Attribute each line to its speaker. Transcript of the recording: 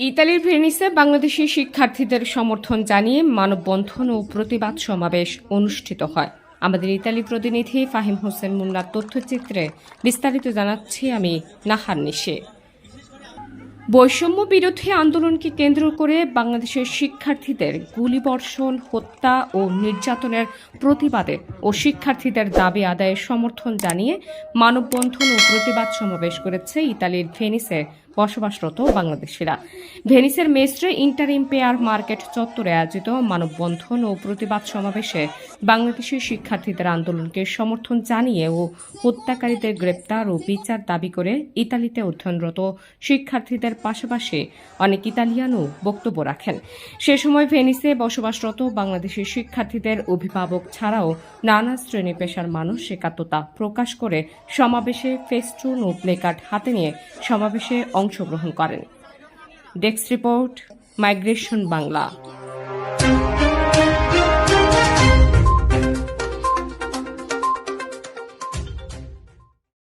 Speaker 1: ইতালির ভেনিসে বাংলাদেশি শিক্ষার্থীদের সমর্থন জানিয়ে মানববন্ধন ও প্রতিবাদ সমাবেশ অনুষ্ঠিত হয়। আমাদের ইতালি প্রতিনিধি ফাহিম হোসেন মুন্নার তথ্যচিত্রে বিস্তারিত জানাচ্ছি আমি নাহার নিশে। বৈষম্য বিরোধী আন্দোলনকে কেন্দ্র করে বাংলাদেশের শিক্ষার্থীদের গুলিবর্ষণ, হত্যা ও নির্যাতনের প্রতিবাদে ও শিক্ষার্থীদের দাবি আদায়ের সমর্থন জানিয়ে মানববন্ধন ও প্রতিবাদ সমাবেশ করেছে ইতালির ভেনিসে বসবাসরত বাংলাদেশিরা। ভেনিসের মেস্ট্রে ইন্টার ইম্পেয়ার মার্কেট চত্বরে আয়োজিত মানববন্ধন ও প্রতিবাদ সমাবেশে বাংলাদেশি শিক্ষার্থীদের আন্দোলনকে সমর্থন জানিয়ে ও হত্যাকারীদের গ্রেপ্তার ও বিচার দাবি করে ইতালিতে অধ্যয়নরত শিক্ষার্থীদের পাশাপাশি অনেক ইতালিয়ানও বক্তব্য রাখেন। সে সময় ভেনিসে বসবাসরত বাংলাদেশি শিক্ষার্থীদের অভিভাবক ছাড়াও নানা শ্রেণি পেশার মানুষ একাত্মতা প্রকাশ করে সমাবেশে ফেস্টুন ও প্লেকার্ড হাতে নিয়ে সমাবেশে অংশগ্রহণ করেন। Desk report migration Bangla.